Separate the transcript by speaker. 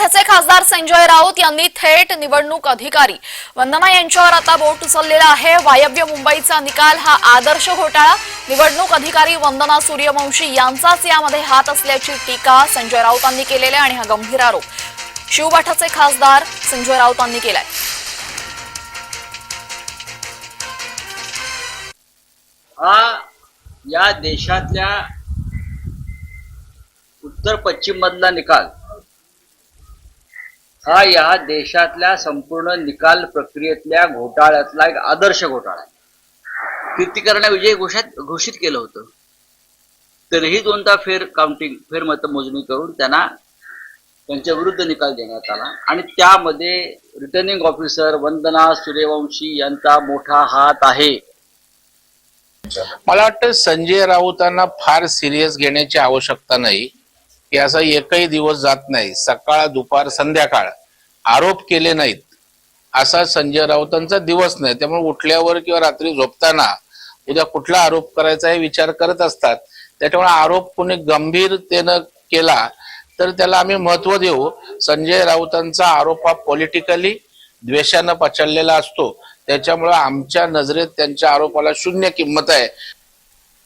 Speaker 1: मराठ्याचे खासदार संजय राऊत यांनी थेट निवडणूक अधिकारी. वंदना यांच्यावर आता बोट उचललेला आहे. वायव्य मुंबईचा निकाल हा आदर्श घोटाळा. निवडणूक अधिकारी वंदना सूर्यवंशी यांचाच यामध्ये हात असल्याची टीका संजय राऊतांनी केलेली आहे आणि हा गंभीर आरोप शिवबाठाचे खासदार संजय राऊतांनी केलाय.
Speaker 2: हा या देशातल्या उत्तर पश्चिम मधला निकाल हा या देशातल्या संपूर्ण निकाल प्रक्रियेतल्या घोटाळ्यातला एक आदर्श घोटाळा आहे. कीर्तिकरणाविजयी घोषित घोषित केलं होतं. तरीही दोनदा फेर काउंटिंग फेर मतमोजणी करून त्यांना त्यांच्या विरुद्ध निकाल देण्यात आला. आणि त्यामध्ये रिटर्निंग ऑफिसर वंदना सूर्यवंशी यांचा मोठा हात आहे.
Speaker 3: मला वाटतं संजय राऊतांना फार सिरियस घेण्याची आवश्यकता नाही. की असा एकही दिवस जात नाही. सकाळ दुपार संध्याकाळ. आरोप केले नाहीत. असा संजय राऊतांचा दिवस नाही. त्यामुळे उठल्यावर किंवा रात्री झोपताना उद्या कुठला आरोप करायचा हे विचार करत असतात. त्याच्यामुळे आरोप कोणी गंभीरतेनं केला तर त्याला आम्ही महत्त्व देऊ. संजय राऊतांचा आरोप हा पॉलिटिकली द्वेषानं पचडलेला असतो. त्याच्यामुळे आमच्या नजरेत त्यांच्या आरोपाला शून्य किंमत आहे.